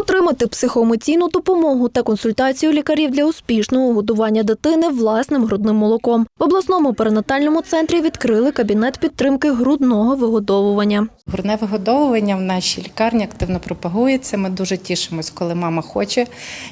Отримати психоемоційну допомогу та консультацію лікарів для успішного годування дитини власним грудним молоком. Обласному перинатальному центрі відкрили кабінет підтримки грудного вигодовування. Грудне вигодовування в нашій лікарні активно пропагується. Ми дуже тішимось, коли мама хоче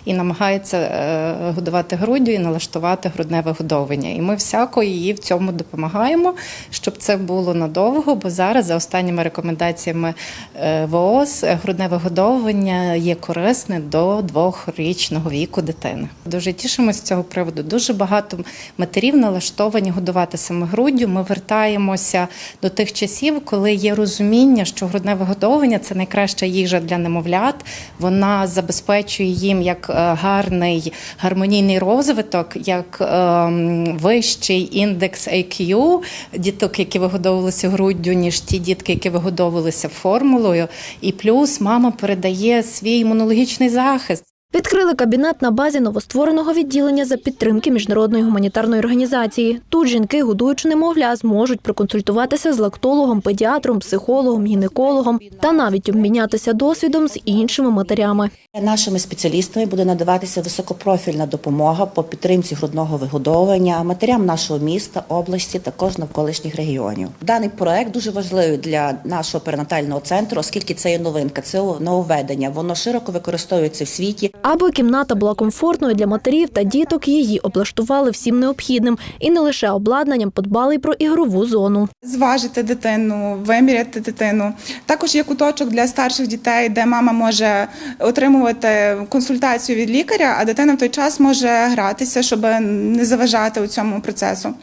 і намагається е, годувати груддю і налаштувати грудне вигодовування. І ми всяко її в цьому допомагаємо, щоб це було надовго. Бо зараз, за останніми рекомендаціями е, ВООЗ, грудне вигодовування є корисне до двохрічного віку дитини. Дуже тішимось з цього приводу. Дуже багато матерів налаштовані годувати саме груддю. Ми вертаємося до тих часів, коли є розуміння, що грудне вигодовування це найкраща їжа для немовлят. Вона забезпечує їм як е, гарний гармонійний розвиток, як ем, вищий індекс IQ діток, які вигодовувалися груддю, ніж ті дітки, які вигодовувалися формулою. І плюс мама передає свій імунологічний захист. Відкрили кабінет на базі новоствореного відділення за підтримки міжнародної гуманітарної організації. Тут жінки, годуючи немовля, зможуть проконсультуватися з лактологом, педіатром, психологом, гінекологом та навіть обмінятися досвідом з іншими матерями. Нашими спеціалістами буде надаватися високопрофільна допомога по підтримці грудного вигодовування матерям нашого міста, області, також навколишніх регіонів. Даний проект дуже важливий для нашого перинатального центру, оскільки це є новинка, це нововведення. Воно широко використовується в світі. Аби кімната була комфортною для матерів та діток, її облаштували всім необхідним і не лише обладнанням подбали й про ігрову зону. зважити дитину, виміряти дитину. Також є куточок для старших дітей, де мама може отримувати консультацію від лікаря, а дитина в той час може гратися, щоб не заважати у цьому процесу.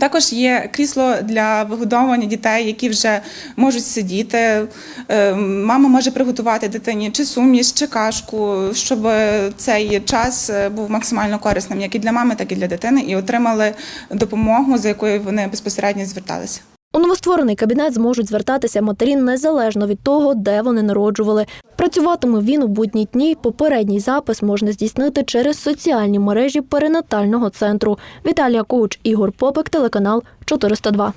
Також є крісло для вигодовування дітей, які вже можуть сидіти. Е, Мама може приготувати дитині чи суміш, чи кашку, щоб цей час е, був максимально корисним як і для мами, так і для дитини, і отримали допомогу, за якою вони безпосередньо зверталися. У новостворений кабінет зможуть звертатися матері незалежно від того, де вони народжували. Працюватиме він у будні дні. Попередній запис можна здійснити через соціальні мережі перинатального центру. Віталія Коуч, Ігор Попик, телеканал 402.